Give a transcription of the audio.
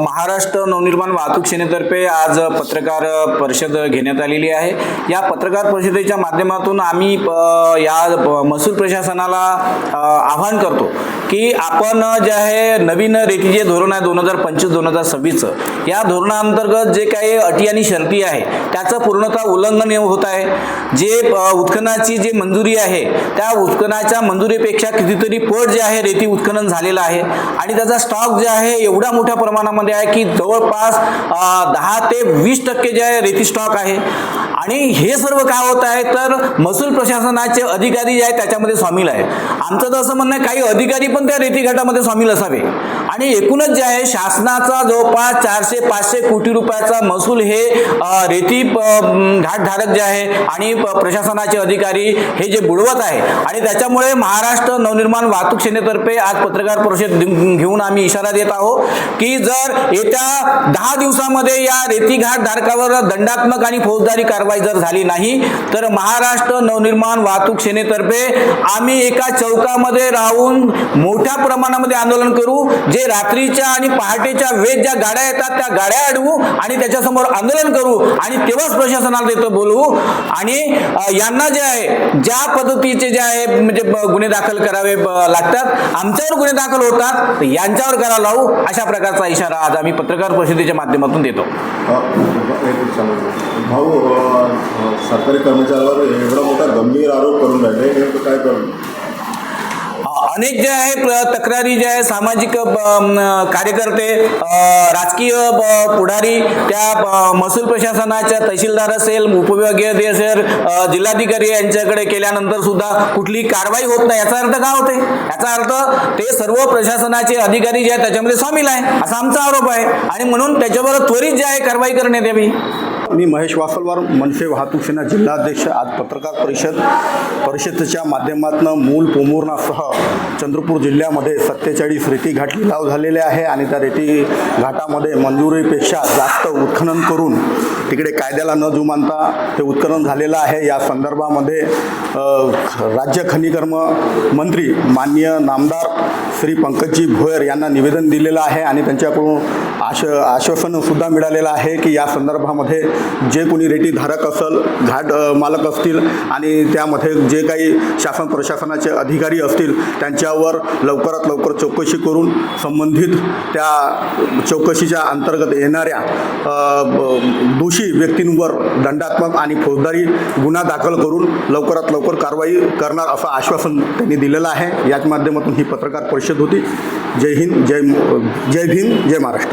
महाराष्ट्र नवनिर्माण वाहतूक सेनेतर्फे आज पत्रकार परिषद घेण्यात आलेली आहे. या पत्रकार परिषदेच्या माध्यमातून आम्ही या महसूल प्रशासनाला आवाहन करतो की आपण जे आहे नवीन रेती जे धोरण आहे दोन हजार पंचवीस दोन हजार सव्वीसचं या धोरणाअंतर्गत जे काही अटी आणि शर्ती आहे त्याचं पूर्णतः उल्लंघन होत आहे. जे उत्खननाची जी मंजुरी आहे त्या उत्खनाच्या मंजुरीपेक्षा कितीतरी पट जे आहे रेती उत्खनन झालेलं आहे. आणि त्याचा स्टॉक जे आहे एवढा मोठ्या प्रमाणामध्ये आहे की जवळपास दहा ते वीस टक्के जे आहे रेती स्टॉक आहे. आणि हे सर्व काय होत आहे तर महसूल प्रशासनाचे अधिकारी जे आहेत त्याच्यामध्ये सामील आहे आमचं तर असं म्हणणं आहे काही अधिकारी पण त्या रेतीघाटामध्ये सामील असावे. आणि एकूणच जे आहे शासनाचा जवळपास चारशे पाचशे कोटी रुपयाचा महसूल हे रेती घाटधारक जे आहे आणि प्रशासनाचे अधिकारी हे जे बुडवत आहे. आणि त्याच्यामुळे महाराष्ट्र नवनिर्माण वाहतूक सेनेतर्फे आज पत्रकार परिषद घेऊन आम्ही इशारा देत आहोत की जर येत्या दहा दिवसामध्ये या रेतीघाट धारकावर दंडात्मक आणि फौजदारी कारवाई जर झाली नाही तर महाराष्ट्र नवनिर्माण वाहतूक सेनेतर्फे आम्ही एका चौकामध्ये राहून मोठ्या प्रमाणामध्ये आंदोलन करू जे रात्रीच्या आणि पहाटेच्या वेळ ज्या गाड्या येतात त्या गाड्या अडवू आणि त्याच्यासमोर आंदोलन करू आणि तेव्हाच प्रशासनाला तिथं बोलवू. आणि यांना जे आहे ज्या पद्धतीचे जे आहे म्हणजे गुन्हे दाखल करावे लागतात आमच्यावर गुन्हे दाखल होतात यांच्यावर करा लावू अशा प्रकारचा इशारा आज आम्ही पत्रकार परिषदेच्या माध्यमातून देतो. भाऊ सरकारी कर्मचाऱ्यावर एवढा मोठा गंभीर आरोप करून राहिले काय करून अनेक जे आहे तक्रारी जे आहे सामाजिक कार्यकर्ते राजकीय पुढारी त्या महसूल प्रशासनाच्या तहसीलदार असेल उपविभागीय असेल जिल्हाधिकारी यांच्याकडे केल्यानंतर सुद्धा कुठली कारवाई होत नाही याचा अर्थ काय होते? याचा अर्थ ते सर्व प्रशासनाचे अधिकारी जे आहेत त्याच्यामध्ये सामील आहे असा आमचा आरोप आहे. आणि म्हणून त्याच्यावर त्वरित जे आहे कारवाई करण्यात यावी. मी महेश वासलवार मनसे वाहतूक सेना जिल्हाध्यक्ष आज पत्रकार परिषद परिषदेच्या माध्यमातून मूल पोमुर्णासह चंद्रपूर जिल्ह्यामध्ये सत्तेचाळीस रेती घाट लिलाव झालेले आहे आणि त्या रेती घाटामध्ये मंजुरीपेक्षा जास्त उत्खनन करून तिकडे कायद्याला न जुमानता ते उत्खनन झालेलं आहे. या संदर्भामध्ये राज्य खनिकर्म मंत्री माननीय नामदार श्री पंकजजी भोयर यांना निवेदन दिलेलं आहे आणि त्यांच्याकडून आश आश्वासनसुद्धा मिळालेलं आहे की या संदर्भामध्ये जे कोणी रेटीधारक असेल घाट मालक असतील आणि त्यामध्ये जे काही शासन प्रशासनाचे अधिकारी असतील त्यांच्यावर लवकरात लवकर चौकशी करून संबंधित त्या चौकशीच्या अंतर्गत येणाऱ्या अ, दोषी व्यक्तींवर दंडात्मक आणि फौजदारी गुन्हा दाखल करून लवकरात लवकर कारवाई करणार असं आश्वासन त्यांनी दिलेलं आहे. याच माध्यमातून ही पत्रकार परिषद होती. जय हिंद जय जय भीम जय महाराष्ट्र.